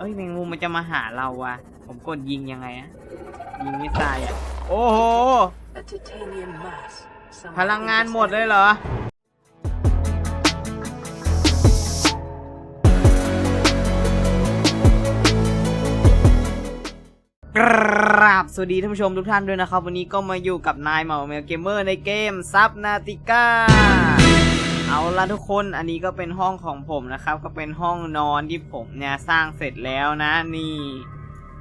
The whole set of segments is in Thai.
เอ้ยแมงมุมมันจะมาหาเราว่ะ ผมกดยิงยังไงอะยิงมิสไซล์อะโอ้โห A titanium mass. พลังงานหมดเลยเหรอกราบสวัสดีท่านผู้ชมทุกท่านด้วยนะครับ วันนี้ก็มาอยู่กับนายเหมาเมลเกมเมอร์ในเกมซับนาติก้า เอาละทุกคนอันนี้ก็เป็นห้องของผมนะครับ ก็เป็นห้องนอนที่ผมเนี่ยสร้างเสร็จแล้วนะ นี่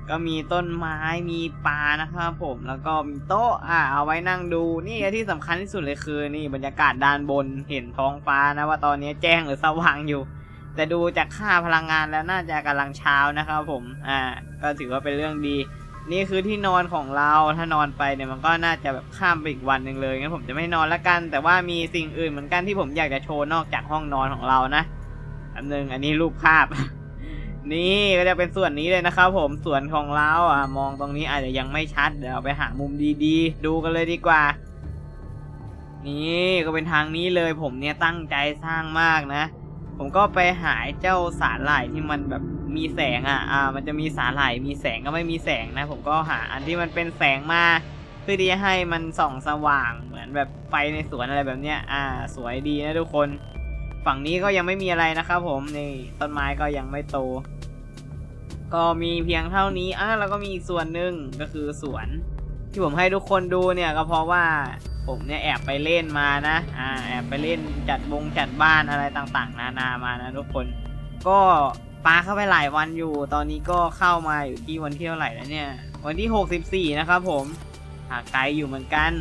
ก็มีต้นไม้มีปลานะครับผมแล้วก็มีโต๊ะอ่าเอาไว้นั่งดูนี่ที่สำคัญที่สุดเลยคือ นี่บรรยากาศด้านบนเห็นท้องฟ้านะว่าตอนนี้แจ้งหรือสว่างอยู่ แต่ดูจากค่าพลังงานแล้วน่าจะกำลังเช้านะครับผมอ่าก็ถือว่าเป็นเรื่องดี นี่คือที่นอนของเราถ้านอนไปเนี่ยมันก็น่าจะแบบข้ามไปอีกวันหนึ่งเลยงั้นผมจะไม่นอนละกัน แต่ว่ามีสิ่งอื่นเหมือนกันที่ผมอยากจะโชว์นอกจากห้องนอนของเรานะอันหนึ่งอันนี้รูปภาพ นี่ก็จะเป็นส่วนนี้เลยนะครับผมส่วนของเราอะมองตรงนี้อาจจะยังไม่ชัดเดี๋ยวไปหามุมดีๆ ดูกันเลยดีกว่า นี่ก็เป็นทางนี้เลยผมเนี่ยตั้งใจสร้างมากนะ ผมก็ไปหาเจ้าสาหร่ายที่มันแบบ มีแสงอะ อ่า มันจะมีสาหร่ายมีแสงก็ไม่มีแสงนะ ผมก็หาอันที่มันเป็นแสงมาเพื่อที่จะให้มันส่องสว่างเหมือนแบบไฟในสวนอะไรแบบเนี้ย อ่า สวยดีนะทุกคน ฝั่งนี้ก็ยังไม่มีอะไรนะครับผม นี่ต้นไม้ก็ยังไม่โต ก็มีเพียงเท่านี้ อะแล้วก็มีอีกส่วนหนึ่งก็คือสวน ที่ผมให้ทุกคนดูเนี่ยก็เพราะว่าผมเนี่ยแอบไปเล่นมานะ อ่า แอบไปเล่นจัดวงจัดบ้านอะไรต่างๆ นานามานะทุกคน ก็ ปาเข้าไปหลายวันอยู่ ตอนนี้ก็เข้ามาอยู่ที่วันที่เท่าไหร่แล้วเนี่ย วันที่ 64 นะครับผมหาไกลอยู่เหมือนกัน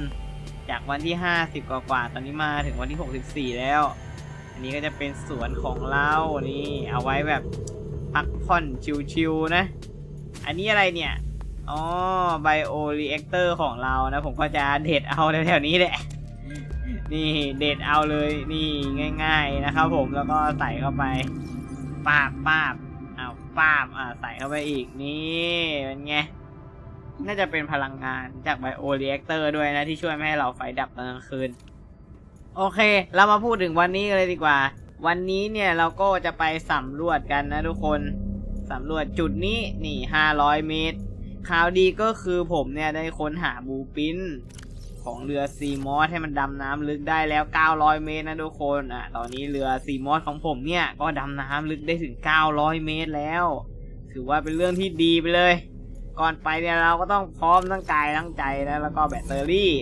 จากวันที่ 50 กว่าๆตอนนี้มาถึงวันที่ 64 แล้ว อันนี้ก็จะเป็นสวนของเรานี่ เอาไว้แบบพักผ่อนชิวๆนะ อันนี้อะไรเนี่ย อ๋อ ไบโอรีแอคเตอร์ของเรานะ ผมก็จะเด็ดเอาแถวๆนี้แหละ นี่เด็ดเอาเลย นี่ง่าย ๆนะครับผม แล้วก็ใส่เข้าไป ปาบปาบเอาปาบอ่าใส่เข้าไปอีกนี่เป็นไงน่าจะเป็นพลังงานจากไบโอเรีแอคเตอร์ด้วยนะ ที่ช่วยไม่ให้เราไฟดับตอนกลางคืน โอเค เรามาพูดถึงวันนี้กันเลยดีกว่า วันนี้เนี่ยเราก็จะไปสำรวจกันนะทุกคนสำรวจจุดนี้นี่ 500 เมตรข่าวดีก็คือผมเนี่ยได้ค้นหาบูปิน ของเรือซีมอสให้มันดำน้ำลึกได้แล้ว 900 เมตรนะทุกคนอะตอนนี้เรือซีมอสของผมเนี่ยก็ดำน้ำลึกได้ถึง 900 เมตรแล้ว ถือว่าเป็นเรื่องที่ดีไปเลย ก่อนไปเนี่ยเราก็ต้องพร้อมทั้งกายทั้งใจนะแล้วก็แบตเตอรี่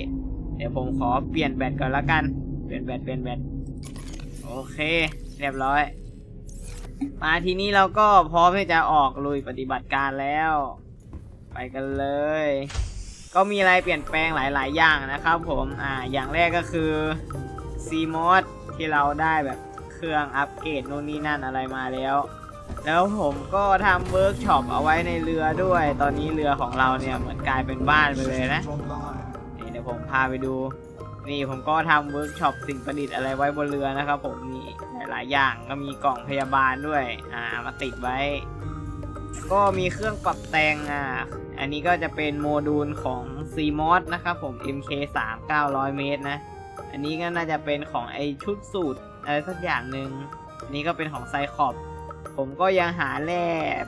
เดี๋ยวผมขอเปลี่ยนแบตก่อนละกัน เปลี่ยนแบตเปลี่ยนแบตโอเค เรียบร้อย มาทีนี้เราก็พร้อมที่จะออกลุยปฏิบัติการแล้ว ไปกันเลย ก็มีอะไรเปลี่ยนแปลงหลาย ๆ อย่างนะครับผมอ่าอย่างแรกก็คือ CMOD ที่เราได้แบบเครื่องอัปเกรดนู่นนี่นั่นอะไรมาแล้ว แล้วผมก็ทำเวิร์กช็อปเอาไว้ในเรือด้วย ตอนนี้เรือของเราเนี่ยเหมือนกลายเป็นบ้านไปเลยนะนี่เดี๋ยวผมพาไปดู นี่ผมก็ทำเวิร์กช็อปสิ่งประดิษฐ์อะไรไว้บนเรือนะครับผมนี่หลายๆอย่างก็มีกล่องพยาบาลด้วยอ่ามาติดไว้ ก็มีเครื่องปรับแต่งอะ อันนี้ก็จะเป็นโมดูลของ CMOS นะครับผม MK3 900 เมตรนะ อันนี้ก็น่าจะเป็นของไอชุดสูตรอะไรสักอย่างหนึ่งอันนี้ก็เป็นของไซคอบผมก็ยังหาแร่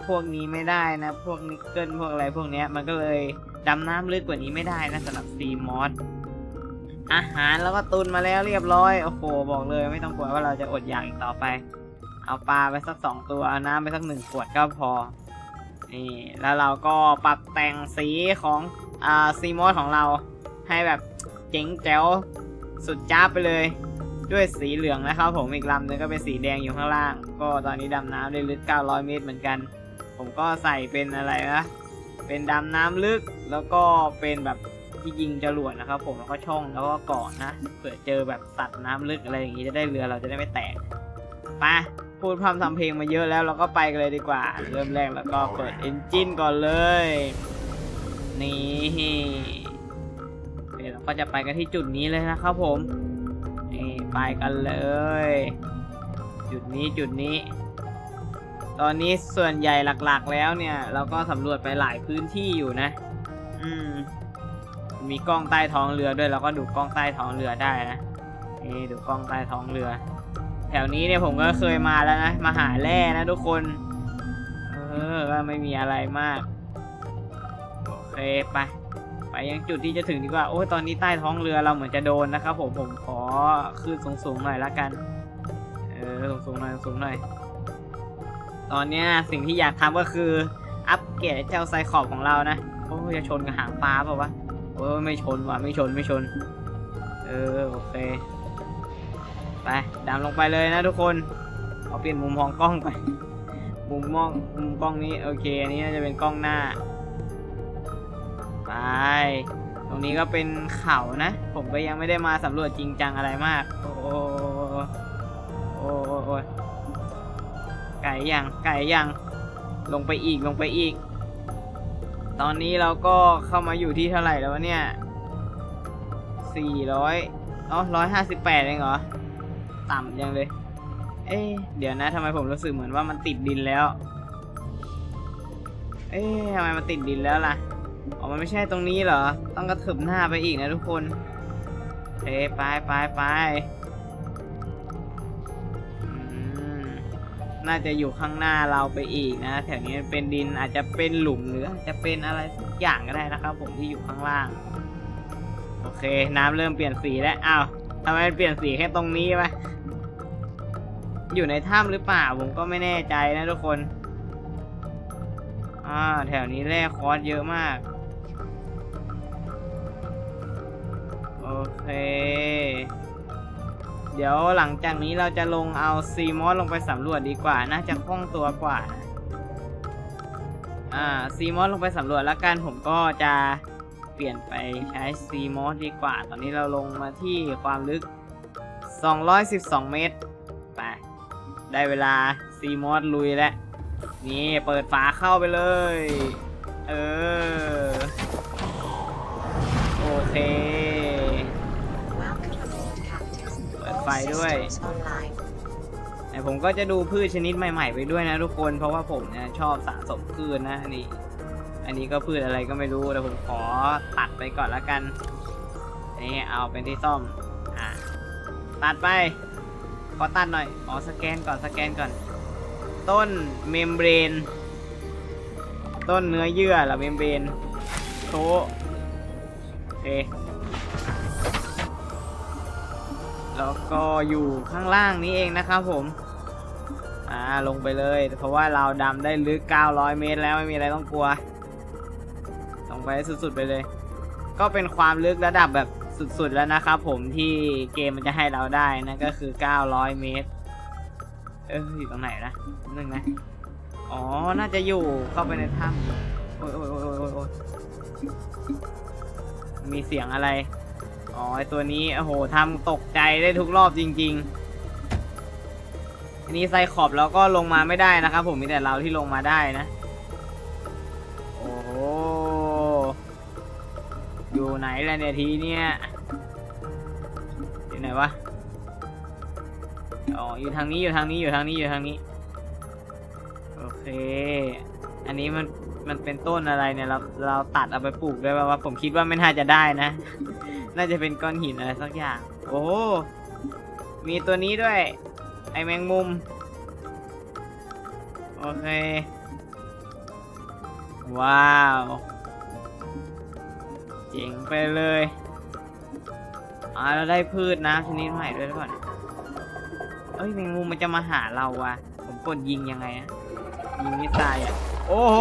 พวกนี้ไม่ได้นะ พวกนิกเกิลพวกอะไรพวกเนี้ยมันก็เลยดำน้ำลึกกว่านี้ไม่ได้นะสำหรับ CMOS อาหารแล้วก็ตุนมาแล้วเรียบร้อย โอ้โห บอกเลยไม่ต้องกลัวว่าเราจะอดอยากอีกต่อไป เอาปลาไปสักสองตัว เอาน้ำไปสักหนึ่งขวดก็พอ นี่แล้วเราก็ปรับแต่งสีของอ่าซีมอสของเราให้แบบเจ๋งแจ๋วสุดจ้าไปเลย ด้วยสีเหลืองนะครับผมอีกลำหนึงก็เป็นสีแดงอยู่ข้างล่าง ก็ตอนนี้ดำน้ำได้ลึก 900 เมตรเหมือนกัน ผมก็ใส่เป็นอะไรนะเป็นดำน้ำลึกแล้วก็เป็นแบบที่ยิงจรวดนะครับผมแล้วก็ช่องแล้วก็เกาะนะเผื่อเจอแบบสัตว์น้ำลึกอะไรอย่างงี้จะได้เรือเราจะได้ไม่แตกไป พูดพร่ำทำเพลงมาเยอะแล้วเราก็ไปกันเลยดีกว่า เริ่มแรกแล้วก็เปิดเอนจินก่อนเลย นี่เดี๋ยวเราก็จะไปกันที่จุดนี้เลยนะครับผมนี่ไปกันเลย จุดนี้จุดนี้ ตอนนี้ส่วนใหญ่หลักๆแล้วเนี่ย เราก็สำรวจไปหลายพื้นที่อยู่นะ อืม มีกล้องใต้ท้องเรือด้วยเราก็ดูกล้องใต้ท้องเรือได้นะนี่ดูกล้องใต้ท้องเรือ แถวนี้เนี่ยผมก็เคยมาแล้วนะ มาหาแร่นะทุกคน เออก็ไม่มีอะไรมาก โอเคไป ไปยังจุดที่จะถึงดีกว่า โอ้ยตอนนี้ใต้ท้องเรือเราเหมือนจะโดนนะครับผม ผมขอขึ้นสูงๆหน่อยละกัน เออสูงๆหน่อยสูงๆหน่อย ตอนเนี้ยสิ่งที่อยากทำก็คือ อัปเกรดเจ้าไซคอบของเรานะ โอ้ยจะชนกับหางปลาเปล่าวะ โอ้ยไม่ชนว่ะไม่ชนไม่ชน เออโอเค ไปดำลงไปเลยนะทุกคนเอาเปลี่ยนมุมมองกล้องไปมุมมองมุมกล้องนี้โอเคอันนี้น่าจะเป็นกล้องหน้าไปตรงนี้ก็เป็นเขานะ ผมก็ยังไม่ได้มาสำรวจจริงจังอะไรมาก โอ้โอ้โอ้โอ้ไก่ยังไก่ยังลงไปอีกลงไปอีก ตอนนี้เราก็เข้ามาอยู่ที่เท่าไหร่แล้วเนี่ยสี่ร้อยอ๋อร้อยห้าสิบแปดเองเหรอ ต่ำยังเลย เอ๊เดี๋ยวนะทำไมผมรู้สึกเหมือนว่ามันติดดินแล้ว เอ๊ะทำไมมันติดดินแล้วล่ะอ๋อมันไม่ใช่ตรงนี้เหรอ ต้องกระเถิบหน้าไปอีกนะทุกคนเอ๊ไปไปไปน่าจะอยู่ข้างหน้าเราไปอีกนะแถวนี้เป็นดินอาจจะเป็นหลุมหรืออาจจะเป็นอะไรสักอย่างก็ได้นะครับ ผมที่อยู่ข้างล่าง โอเค น้ำเริ่มเปลี่ยนสีแล้วอ้าวทำไมเปลี่ยนสีแค่ตรงนี้วะ อยู่ในถ้ำหรือเปล่าผมก็ไม่แน่ใจนะทุกคนอ่าแถวนี้แร่คอร์สเยอะมาก โอเค เดี๋ยวหลังจากนี้เราจะลงเอาซีมอสลงไปสำรวจดีกว่า น่าจะคล่องตัวกว่า อ่าซีมอสลงไปสำรวจแล้วกันผมก็จะเปลี่ยนไปใช้ซีมอสดีกว่า ตอนนี้เราลงมาที่ความลึก 212 เมตร ได้เวลาซีมอสลุยแล้ว นี่เปิดฝาเข้าไปเลย เออ โอเค เปิดไฟด้วยแต่ผมก็จะดูพืชชนิดใหม่ ๆ ไปด้วยนะทุกคน เพราะว่าผมเนี่ยชอบสะสมพืชนะนี่ อันนี้ก็พืชอะไรก็ไม่รู้แต่ผมขอตัดไปก่อนละกัน นี่เอาเป็นที่ซ่อม อะ ตัดไป ขอตัดหน่อย อ๋อ สแกนก่อน สแกนก่อน ต้นเมมเบรน ต้นเนื้อเยื่อหรอเมมเบรนโถโอเคแล้วก็อยู่ข้างล่างนี้เองนะครับผม อ่า ลงไปเลย เพราะว่าเราดำได้ลึก 900 เมตรแล้วไม่มีอะไรต้องกลัว ลงไปสุดๆไปเลย ก็เป็นความลึกระดับแบบ สุดๆแล้วนะครับผมที่เกมมันจะให้เราได้นะก็คือ 900 เมตร เอออยู่ตรงไหนนะนึงนะ อ๋อ น่าจะอยู่เข้าไปในถ้ำโอ้ยโอ้ยโอ้ยโอ้ยมีเสียงอะไร อ๋อไอตัวนี้ โอ้โหทำตกใจได้ทุกรอบจริง ๆ อันนี้ไซขอบแล้วก็ลงมาไม่ได้นะครับผมมีแต่เราที่ลงมาได้นะ โอ้โห อยู่ไหนล่ะเนี่ยทีเนี่ย วะอ๋ออยู่ทางนี้อยู่ทางนี้อยู่ทางนี้อยู่ทางนี้ โอเค อันนี้มันมันเป็นต้นอะไรเนี่ยเราเราตัดเอาไปปลูกได้ป่าวะผมคิดว่าไม่น่าจะได้นะ น่าจะเป็นก้อนหินอะไรสักอย่าง โอ้โหมีตัวนี้ด้วย ไอแมงมุม โอเค ว้าว เจ๋งไปเลย อ่าเราได้พืชนะชนิดใหม่ด้วยหรือเปล่าเนี่ยเอ้ยแมงมุมมันจะมาหาเราว่ะ ผมกดยิงยังไงอะยิงมิสไซล์อะโอ้โห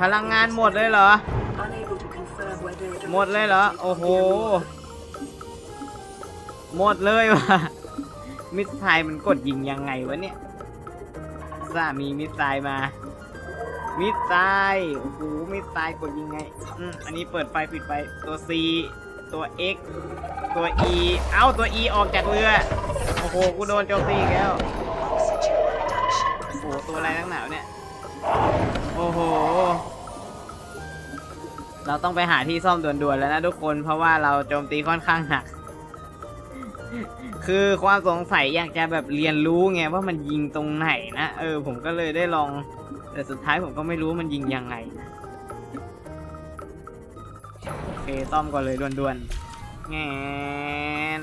พลังงานหมดเลยเหรอ หมดเลยเหรอ โอ้โห หมดเลยว่ะ มิสไซล์มันกดยิงยังไงวะเนี่ยซามีมิสไซล์มา มิสไซล์โอ้โหมิสไซล์กดยิงไงอืมอันนี้เปิดไฟปิดไฟตัว C ตัว X ตัว E เอ้าตัว E ออกจากเรือ โอ้โห กูโดนโจมตีอีกแล้ว โอ้โห ตัวอะไรนักหนาวเนี่ย โอ้โห เราต้องไปหาที่ซ่อมด่วนๆแล้วนะทุกคน เพราะว่าเราโจมตีค่อนข้างหนัก คือความสงสัยอยากจะแบบเรียนรู้ไงว่ามันยิงตรงไหนนะ เออ ผมก็เลยได้ลอง แต่สุดท้ายผมก็ไม่รู้มันยิงยังไงนะโอเคซ่อมก่อนเลยด่วนๆแงน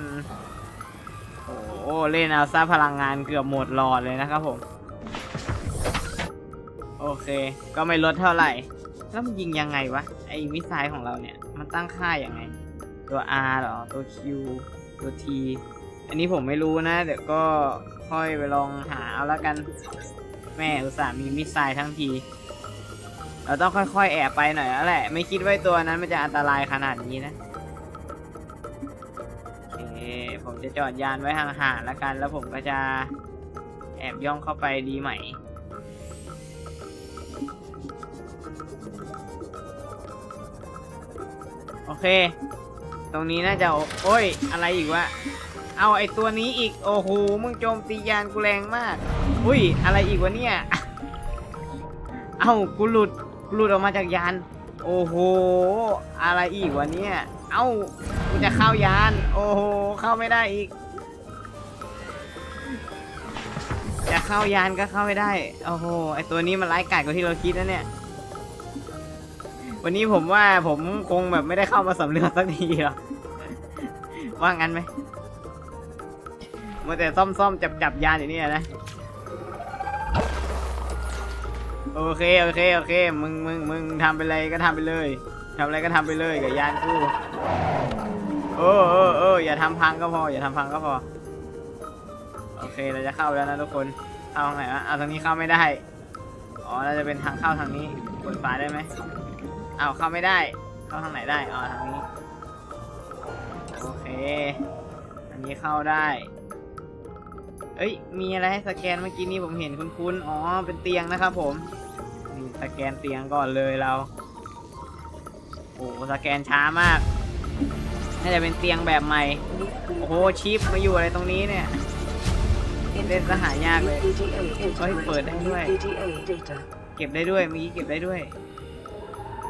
โอ้เล่นเอาซะพลังงานเกือบหมดหลอดเลยนะครับผม โอเค ก็ไม่ลดเท่าไหร่ แล้วมันยิงยังไงวะ ไอ้มิสไซล์ของเราเนี่ย มันตั้งค่าอย่างไง ตัว R หรอ ตัว Q ตัว T อันนี้ผมไม่รู้นะ เดี๋ยวก็ค่อยไปลองหาเอาละกัน แม่อุตส่าห์มีมิสไซล์ทั้งที เราต้องค่อยๆ แอบไปหน่อยแล้วแหละ ไม่คิดว่าตัวนั้นมันจะอันตรายขนาดนี้นะโอเคผมจะจอดยานไว้ห่างๆแล้วกัน แล้วผมก็จะแอบย่องเข้าไปดีไหมโอเค ตรงนี้น่าจะโอโอ้ย อะไรอีกวะ เอาไอตัวนี้อีก โอ้โห มึงโจมตียานกูแรงมาก อุ้ย อะไรอีกวะเนี่ย เอากูหลุด กูหลุดออกมาจากยาน โอ้โห อะไรอีกวะเนี่ย เอ้า กูจะเข้ายาน โอ้โห เข้าไม่ได้อีก จะเข้ายานก็เข้าไม่ได้ โอ้โห ไอตัวนี้มันร้ายกาจกว่าที่เราคิดนะเนี่ย วันนี้ผมว่าผมคงแบบไม่ได้เข้ามาสำเรวจสักทีหรอกว่างั้นไหมมัวแต่ซ่อมซ่อมจับจับยานอยู่เนี่ยนะ โอเคโอเคโอเค มึงมึงมึงทำไปเลยก็ทำไปเลยทำอะไรก็ทำไปเลยกับยานกูโอ้โอ้โอ้อย่าทำพังก็พอ อย่าทำพังก็พอ โอเคเราจะเข้าแล้วนะทุกคนเข้าทางไหนวะเอาทางนี้เข้าไม่ได้ อ๋อเราจะเป็นทางเข้าทางนี้กดฝาได้ไหมเอาเข้าไม่ได้ เข้าทางไหนได้อ๋อทางนี้โอเค อันนี้เข้าได้เอ้ย มีอะไรให้สแกนเมื่อกี้นี้ผมเห็นคุ้นๆ อ๋อ เป็นเตียงนะครับผม สแกนเตียงก่อนเลยเรา โอ้โหสแกนช้ามาก น่าจะเป็นเตียงแบบใหม่ โอ้โห ชิปมาอยู่อะไรตรงนี้เนี่ย เล่นสหายากเลย เฮ้ย เปิดได้ด้วย เก็บได้ด้วย เมื่อกี้เก็บได้ด้วย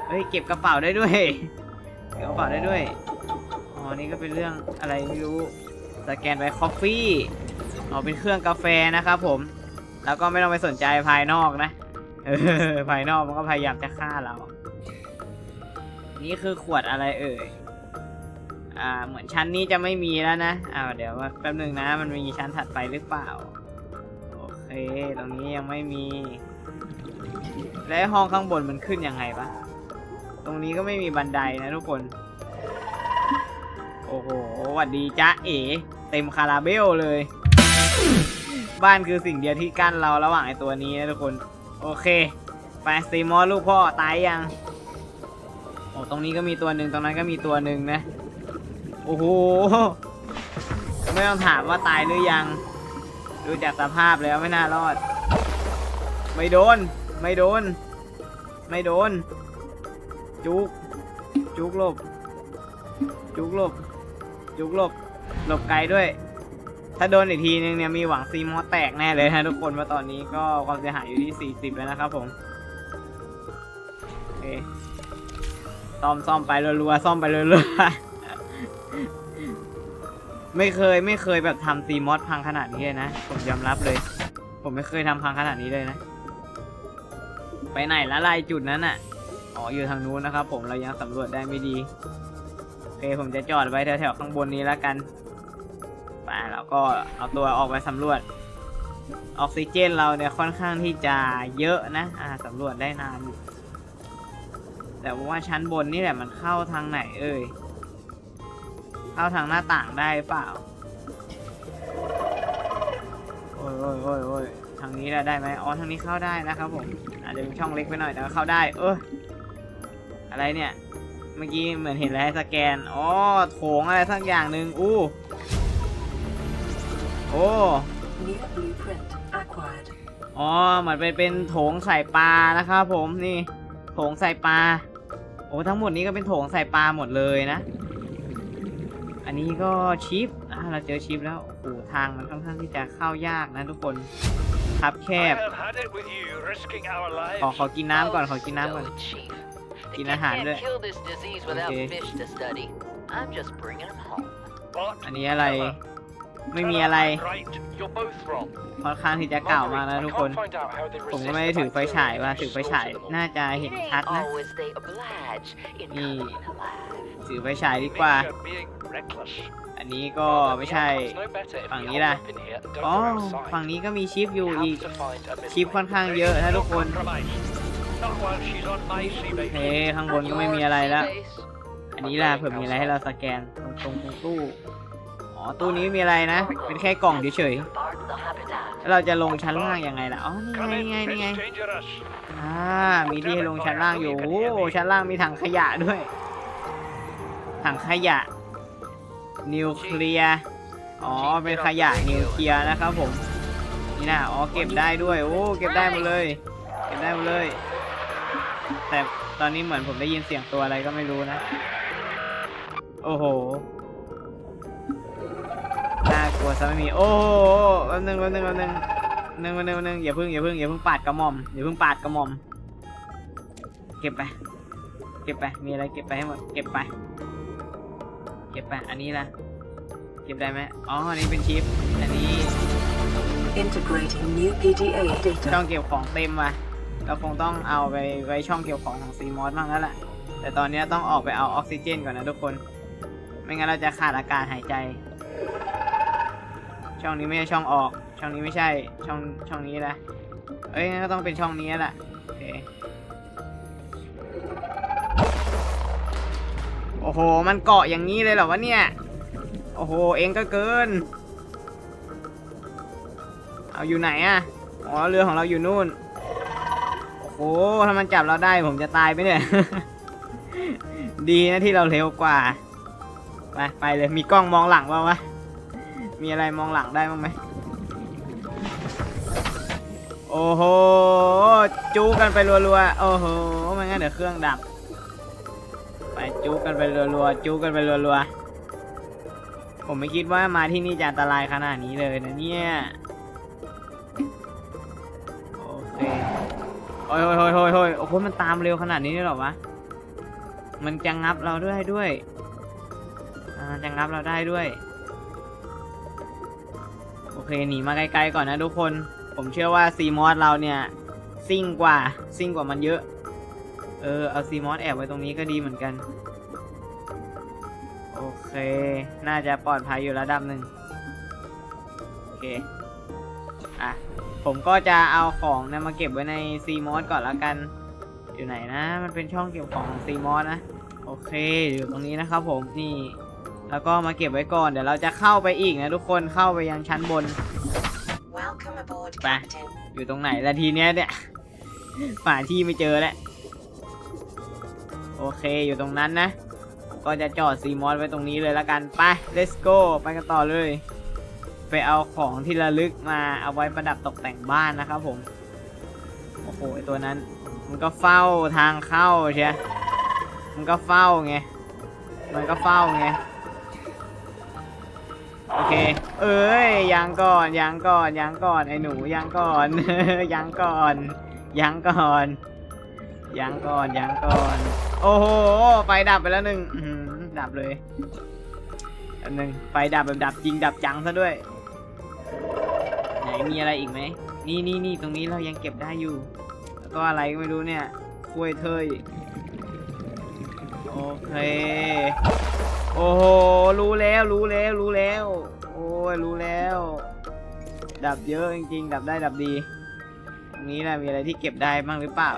เฮ้ย เก็บกระเป๋าได้ด้วย เก็บกระเป๋าได้ด้วย อ๋อ นี่ก็เป็นเรื่องอะไรไม่รู้ สแกนไปคอฟฟี่ อ๋อ เป็นเครื่องกาแฟนะครับผม แล้วก็ไม่ต้องไปสนใจภายนอกนะ เออภายนอกมันก็พยายามจะฆ่าเรา นี่คือขวดอะไรเอ่ย อ่า เหมือนชั้นนี้จะไม่มีแล้วนะอ้าวเดี๋ยวแป๊บหนึ่งนะ มันมีชั้นถัดไปหรือเปล่า โอเค ตรงนี้ยังไม่มี และห้องข้างบนมันขึ้นยังไงปะตรงนี้ก็ไม่มีบันไดนะทุกคน โอ้โหหวัดดีจ้าเอ๋เต็มคาราเบลเลย บ้านคือสิ่งเดียวที่กั้นเราระหว่างไอตัวนี้นะทุกคน โอเค ไปสตีมอสลูกพ่อตายยัง โอ้ตรงนี้ก็มีตัวหนึ่งตรงนั้นก็มีตัวหนึ่งนะ โอ้โห ไม่ต้องถามว่าตายหรือยัง ดูจากสภาพแล้วไม่น่ารอด ไม่โดน ไม่โดน ไม่โดน จุก จุกหลบ จุกหลบ จุกหลบ หลบไกลด้วย ถ้าโดนอีกทีนึงเนี่ยมีหวังซีมอแตกแน่เลยนะทุกคนว่าตอนนี้ก็ความเสียหายอยู่ที่ 40 แล้วนะครับผมโอซ่อมซ่อมไปรัวๆซ่อมไปรัวๆไม่เคยไม่เคยแบบทำซีมอสพังขนาดนี้เลยนะ ผมยอมรับเลย ผมไม่เคยทำพังขนาดนี้เลยนะ ไปไหนละลายจุดนั้นอะอ๋ออยู่ทางนู้นนะครับผมเรายังสำรวจได้ไม่ดีโอเคผมจะจอดไว้แถวๆข้างบนนี้แล้วกัน ไปแล้วก็เอาตัวออกไปสำรวจ ออกซิเจนเราเนี่ยค่อนข้างที่จะเยอะนะอ่าสำรวจได้นานอยู่แต่ว่าชั้นบนนี่แหละมันเข้าทางไหนเอ่ยเข้าทางหน้าต่างได้เปล่าโอ้ยโอ้ยโอ้ยโอ้ยทางนี้ได้ไหมอ๋อทางนี้เข้าได้นะครับผมอาจจะเป็นช่องเล็กไปหน่อยแต่เข้าได้เอออะไรเนี่ย เมื่อกี้เหมือนเห็นอะไรสแกนอ๋อโถงอะไรสักอย่างหนึ่งอู้ โอ้ New blueprint acquired. อ๋อเหมือนเป็นเป็นโถงใส่ปลานะครับผมนี่ โถงใส่ปลา โอ้ทั้งหมดนี้ก็เป็นโถงใส่ปลาหมดเลยนะ อันนี้ก็ชิปอะเราเจอชิปแล้วโอ้โหทางมันค่อนข้างที่จะเข้ายากนะทุกคนครับแค I บ have had it with you, risking our lives. ขอขอกินน้ำก่อนขอกินน้ำก่อน No, Chief. The กิน kid อาหารด้วย can't kill this disease without Okay. fish to study. I'm just bringing him home. But อันนี้อะไร Teller, ไม่มีอะไร ค่อนข้างที่จะเก่ามากนะทุกคน ผมก็ไม่ได้ถือไฟฉายว่าถือไฟฉายน่าจะเห็นชัดนะ always they oblige in Mm. coming alive. ถือไฟฉายดีกว่า อันนี้ก็ไม่ใช่ ฝั่งนี้ล่ะอ๋อฝั่งนี้ก็มีชิปอยู่อีก ชิปค่อนข้างเยอะนะทุกคนเฮ้ข้างบนก็ไม่มีอะไรแล้ว อันนี้ล่ะเผื่อมีอะไรให้เราสแกนตรงตรงตู้ อ๋อตู้นี้มีอะไรนะ เป็นแค่กล่องเฉยๆแล้วเราจะลงชั้นล่างยังไงล่ะ อ๋อ นี่ไง นี่ไง นี่ไง อ่า มีที่ให้ลงชั้นล่างอยู่ โอ้ชั้นล่างมีถังขยะด้วย ถังขยะ นิวเคลียร์ อ๋อ เป็นขยะนิวเคลียร์นะครับผม นี่นะอ๋อ เก็บได้ด้วย โอ้ เก็บได้หมดเลย เก็บได้หมดเลย แต่ตอนนี้เหมือนผมได้ยินเสียงตัวอะไรก็ไม่รู้นะ โอ้โห กลัวซะไม่มีโอ้โหแป๊บนึงแป๊บนึงแป๊บนึงแป๊บนึงแป๊บนึงแป๊บนึงอย่าเพิ่งอย่าเพิ่งอย่าเพิ่งปาดกระหม่อมอย่าเพิ่งปาดกระหม่อม เก็บไป เก็บไปมีอะไรเก็บไปให้หมดเก็บไป เก็บไปอันนี้ล่ะเก็บได้ไหมอ๋ออันนี้เป็นชิปอันนี้ Integrating new PDA ช่อง data. เก็บของเต็มว่ะเราคงต้องเอาไปไว้ช่องเก็บของของซีมอสบ้างแล้วแหละแต่ตอนนี้ต้องออกไปเอาออกซิเจนก่อนนะทุกคน ไม่งั้นเราจะขาดอากาศหายใจ ช่องนี้ไม่ใช่ช่องออก ช่องนี้ไม่ใช่ ช่องช่องนี้นะเอ้ยงั้นก็ต้องเป็นช่องนี้แหละโอเคโอ้โห มันเกาะอย่างนี้เลยเหรอวะเนี่ย โอ้โห เองก็เกิน เอาอยู่ไหนอะอ๋อ เรือของเราอยู่นู่น โอ้โห ถ้ามันจับเราได้ผมจะตายไปเนี่ย ดีนะที่เราเร็วกว่า ไป ไปเลย มีกล้องมองหลังบ้างวะ มีอะไรมองหลังได้บ้างไหมโอ้โห จู้กันไปรัวๆ โอ้โห ไม่งั้นเดี๋ยวเครื่องดับ ไปจู้กันไปรัวๆ จู้กันไปรัวๆ ผมไม่คิดว่ามาที่นี่จะอันตรายขนาดนี้เลยนะเนี่ย โอเค โอ้ยโอ้ยโอ้ยโอ้ยโอ้ยโอ้โหมันตามเร็วขนาดนี้เลยหรอวะ มันจะงับเราด้วยด้วยอ่าจะงับเราได้ด้วย โอเคหนีมาไกลๆก่อนนะทุกคน ผมเชื่อว่าซีมอสเราเนี่ยซิ่งกว่าซิ่งกว่ามันเยอะ เออเอาซีมอสแอบไว้ตรงนี้ก็ดีเหมือนกัน โอเค น่าจะปลอดภัยอยู่ระดับหนึ่งโอเค อะ ผมก็จะเอาของเนะมาเก็บไว้ในซีมอสก่อนละกัน อยู่ไหนนะ มันเป็นช่องเก็บของซีมอสนะ โอเค อยู่ตรงนี้นะครับผม นี่ แล้วก็มาเก็บไว้ก่อน เดี๋ยวเราจะเข้าไปอีกนะทุกคนเข้าไปยังชั้นบน Welcome aboard, Bye. Captain. อยู่ตรงไหนละทีเนี้ยเนี่ยป่าที่ไม่เจอแล้วโอเคอยู่ตรงนั้นนะ ก็จะจอดซีมอสไว้ตรงนี้เลยละกันไป let's go ไปกันต่อเลย ไปเอาของที่ระลึกมาเอาไว้ประดับตกแต่งบ้านนะครับผมโอ้โหไอตัวนั้น มันก็เฝ้าทางเข้าเชียมันก็เฝ้าไงมันก็เฝ้าไง โอเค เอ้ยยังก่อนยังก่อนยังก่อนไอ้หนูยังก่อน ยังก่อนยังก่อนยังก่อนยังก่อน โอ้โหไฟดับไปแล้วหนึ่งดับเลยอันหนึ่งไฟดับแบบดับจริงดับจังซะด้วย ไหนมีอะไรอีกไหมนี่นี่นี่ตรงนี้เรายังเก็บได้อยู่ แล้วก็อะไรก็ไม่รู้เนี่ยคุยเทยโอเค โอ้โหรู้แล้วรู้แล้วรู้แล้ว โอ้ยรู้แล้ว ดับเยอะจริงๆ ดับได้ดับดี ตรงนี้นะมีอะไรที่เก็บได้บ้างหรือเปล่า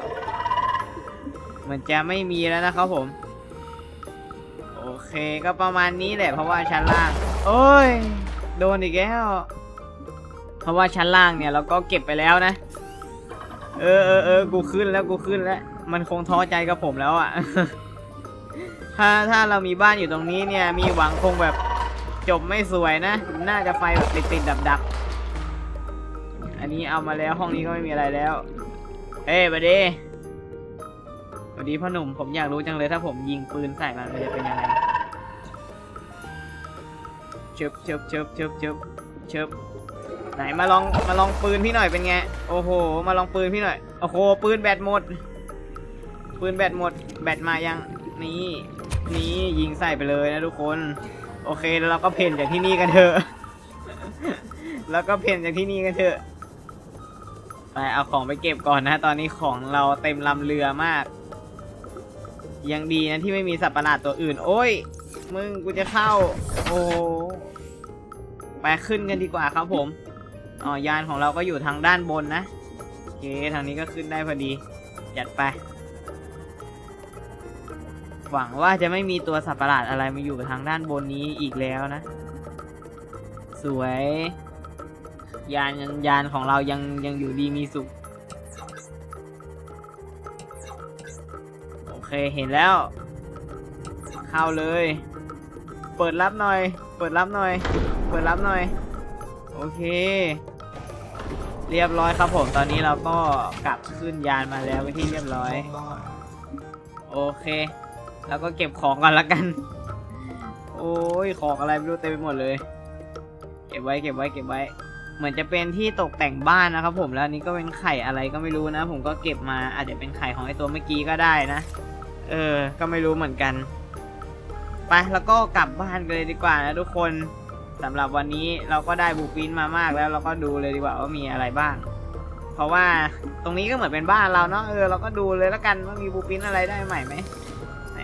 เหมือนจะไม่มีแล้วนะครับผม โอเคก็ประมาณนี้แหละเพราะว่าชั้นล่าง โอ้ย โดนอีกแล้ว เพราะว่าชั้นล่างเนี่ยเราก็เก็บไปแล้วนะ เออเออเออกูขึ้นแล้วกูขึ้นแล้ว มันคงท้อใจกับผมแล้วอะ่ะ ถ้าถ้าเรามีบ้านอยู่ตรงนี้เนี่ย มีหวังคงแบบจบไม่สวยนะ น่าจะไฟแบบติดติดดับดับๆอันนี้เอามาแล้วห้องนี้ก็ไม่มีอะไรแล้ว เฮ้ยบัดดีสวัสดีพ่อหนุ่มผมอยากรู้จังเลยถ้าผมยิงปืนใส่มันมันจะเป็นยังไงเชิบเชิบเชิบเชิบเชิบเชิบไหนมาลองมาลองปืนพี่หน่อยเป็นไง โอ้โห มาลองปืนพี่หน่อย โอ้โห ปืนแบตหมด ปืนแบตหมด แบตมายัง นี่ นี่ยิงใส่ไปเลยนะทุกคน โอเคแล้วเราก็เพ่นจากที่นี่กันเถอะ แล้วก็เพ่นจากที่นี่กันเถอะ ไปเอาของไปเก็บก่อนนะ ตอนนี้ของเราเต็มลำเรือมาก ยังดีนะที่ไม่มีสัตว์ประหลาดตัวอื่น โอ้ย มึงกูจะเข้า โอ้ไปขึ้นกันดีกว่าครับผมอ๋อยานของเราก็อยู่ทางด้านบนนะโอเคทางนี้ก็ขึ้นได้พอดี จัดไป หวังว่าจะไม่มีตัวสัตว์ประหลาดอะไรมาอยู่ทางด้านบนนี้อีกแล้วนะ สวย ยานยานของเรายังยังอยู่ดีมีสุข โอเคเห็นแล้ว เข้าเลย เปิดรับหน่อย เปิดรับหน่อย เปิดรับหน่อย โอเค เรียบร้อยครับผมตอนนี้เราก็กลับขึ้นยานมาแล้วไปที่เรียบร้อยโอเค แล้วก็เก็บของกันละกัน โอ้ยของอะไรไม่รู้เต็มไปหมดเลย เก็บไว้เก็บไว้เก็บไว้ เหมือนจะเป็นที่ตกแต่งบ้านนะครับ ผมแล้วนนี้ก็เป็นไข่อะไรก็ไม่รู้นะ ผมก็เก็บมาอาจจะเป็นไข่ของไอตัวเมื่อกี้ก็ได้นะ เออ ก็ไม่รู้เหมือนกันไปแล้วก็กลับบ้านกันเลยดีกว่านะทุกคนสำหรับวันนี้เราก็ได้บูปินมามากแล้วเราก็ดูเลยดีกว่าว่ามีอะไรบ้าง เพราะว่าตรงนี้ก็เหมือนเป็นบ้านเราเนาะเออเราก็ดูเลยแล้วกันว่ามีบูปินอะไรได้ใหม่ไหม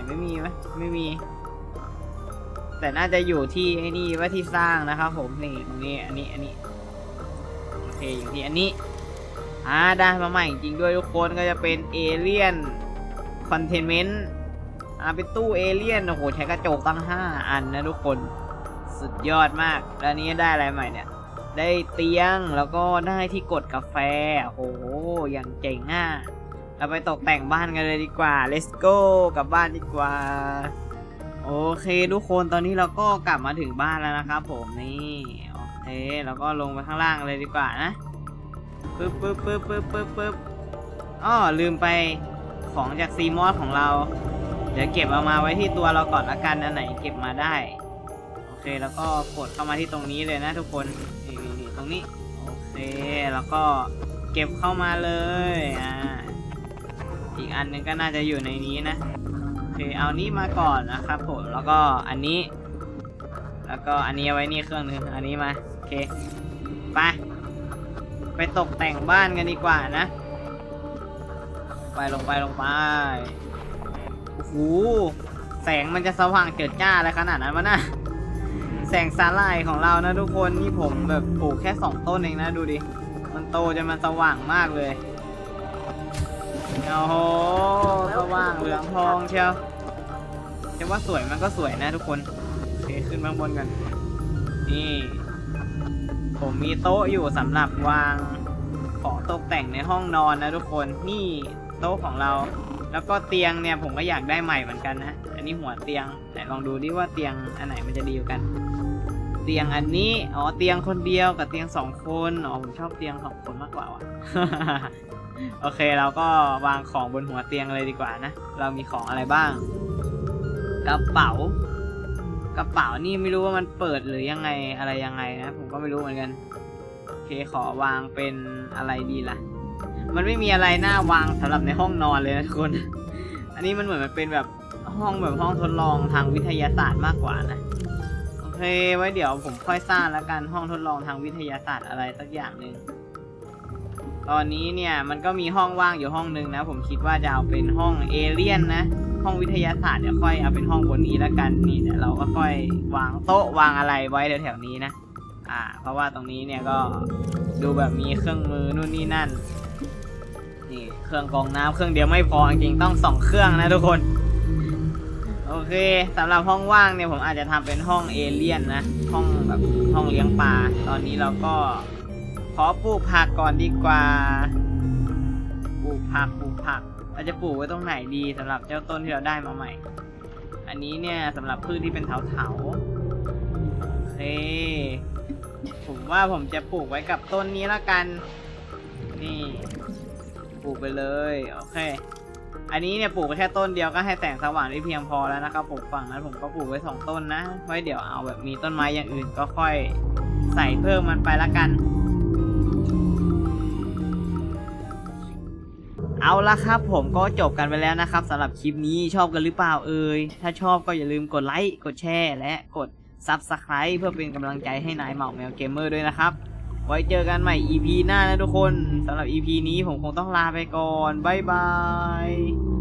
ไม่มีไหมไม่มี แต่น่าจะอยู่ที่ไอ้นี่ว่าที่สร้างนะครับ ผมนี่ตรงนี้อันนี้อันนี้โอเคอยู่ที่อันนี้อ่าได้มาใหม่จริงด้วยทุกคนก็จะเป็นเอเลียนคอนเทนเมนต์อ่าเป็นตู้เอเลียนโอ้โหใช้กระจกตั้ง5อันนะทุกคนสุดยอดมากแล้วนนี้ได้อะไรใหม่เนี่ย ได้เตียงแล้วก็ได้ที่กดกาแฟโอ้โหอย่างเจ๋งอะ เราไปตกแต่งบ้านกันเลยดีกว่า let's go กลับบ้านดีกว่า โอเคทุกคนตอนนี้เราก็กลับมาถึงบ้านแล้วนะครับผมนี่โอเคเราก็ลงไปข้างล่างเลยดีกว่านะปึ๊บปึ๊บปึ๊บปึ๊บปึ๊บปึ๊บอ้อลืมไปของจากซีมอสของเรา เดี๋ยวเก็บเอามาไว้ที่ตัวเราก่อนละกันอันไหนเก็บมาได้ โอเคแล้วก็กดเข้ามาที่ตรงนี้เลยนะทุกคนนี่นี่ตรงนี้ โอเคแล้วก็เก็บเข้ามาเลยอ่า อีกอันหนึงก็น่าจะอยู่ในนี้นะโอเคเอานี้มาก่อนนะครับผมแล้วก็อันนี้ แล้วก็อันนี้เอาไว้นี่เครื่องนึงอันนี้มาโอเคไปไปตกแต่งบ้านกันดีกว่านะ ไปลงไปลงไปโอ้โหแสงมันจะสว่างเจิดจ้าอะไรขนาดนั้นวะนะแสงสาลายของเรานะทุกคนนี่ผมแบบปลูกแค่สองต้นเองนะดูดิมันโตจนมันสว่างมากเลย โอ้โหสว่างเหลืองทองเชียวจะว่าสวยมันก็สวยนะทุกคนโอเคขึ้นมาข้างบนกัน นี่ ผมมีโต๊ะอยู่สำหรับวางของตกแต่งในห้องนอนนะทุกคน นี่โต๊ะของเรา แล้วก็เตียงเนี่ยผมก็อยากได้ใหม่เหมือนกันนะ อันนี้หัวเตียงไหนลองดูดิว่าเตียงอันไหนมันจะดีกว่ากัน เตียงอันนี้ อ๋อเตียงคนเดียวกับเตียงสองคน อ๋อผมชอบเตียงสองคนมากกว่าว่ะ โอเคเราก็วางของบนหัวเตียงเลยดีกว่านะ เรามีของอะไรบ้าง กระเป๋า กระเป๋านี่ไม่รู้ว่ามันเปิดหรือยังไงอะไรยังไงนะ ผมก็ไม่รู้เหมือนกัน โอเคขอวางเป็นอะไรดีล่ะ มันไม่มีอะไรน่าวางสำหรับในห้องนอนเลยนะทุกคน อันนี้มันเหมือนมันเป็นแบบห้องแบบห้องทดลองทางวิทยาศาสตร์มากกว่านะโอเคไว้เดี๋ยวผมค่อยสร้างแล้วกันห้องทดลองทางวิทยาศาสตร์อะไรสักอย่างหนึ่ง ตอนนี้เนี่ยมันก็มีห้องว่างอยู่ห้องนึงนะ ผมคิดว่าจะเอาเป็นห้องเอเลี่ยนนะ ห้องวิทยาศาสตร์เดี๋ยวค่อยเอาเป็นห้องบนนี้แล้วกันนี่เดี๋ยวเราก็ค่อยวางโต๊ะวางอะไรไว้แถวๆนี้นะ อ่า เพราะว่าตรงนี้เนี่ยก็ดูแบบมีเครื่องมือนู่นนี่นั่น นี่เครื่องกรองน้ำเครื่องเดียวไม่พอจริงต้องสองเครื่องนะทุกคน โอเคสำหรับห้องว่างเนี่ยผมอาจจะทำเป็นห้องเอเลี่ยนนะ ห้องแบบห้องเลี้ยงปลา ตอนนี้เราก็ ขอปลูกผักก่อนดีกว่า ปลูกผักปลูกผัก เราจะปลูกไว้ตรงไหนดีสำหรับเจ้าต้นที่เราได้มาใหม่ อันนี้เนี่ยสำหรับพืชที่เป็นเถาเถาๆโอเคผมว่าผมจะปลูกไว้กับต้นนี้ละกัน นี่ ปลูกไปเลย โอเค อันนี้เนี่ยปลูกแค่ต้นเดียวก็ให้แสงสว่างได้เพียงพอแล้วนะครับผมฝั่งนั้นผมก็ปลูกไว้สองต้นนะ ไว้เดี๋ยวเอาแบบมีต้นไม้อย่างอื่นก็ค่อยใส่เพิ่มมันไปละกัน เอาละครับผมก็จบกันไปแล้วนะครับสำหรับคลิปนี้ชอบกันหรือเปล่าเอ่ยถ้าชอบก็อย่าลืมกดไลค์กดแชร์และกด Subscribe เพื่อเป็นกำลังใจให้นายเหมาแมวเกมเมอร์ด้วยนะครับ ไว้เจอกันใหม่ EP หน้านะทุกคนสำหรับ EP นี้ผมคงต้องลาไปก่อน บ๊ายบาย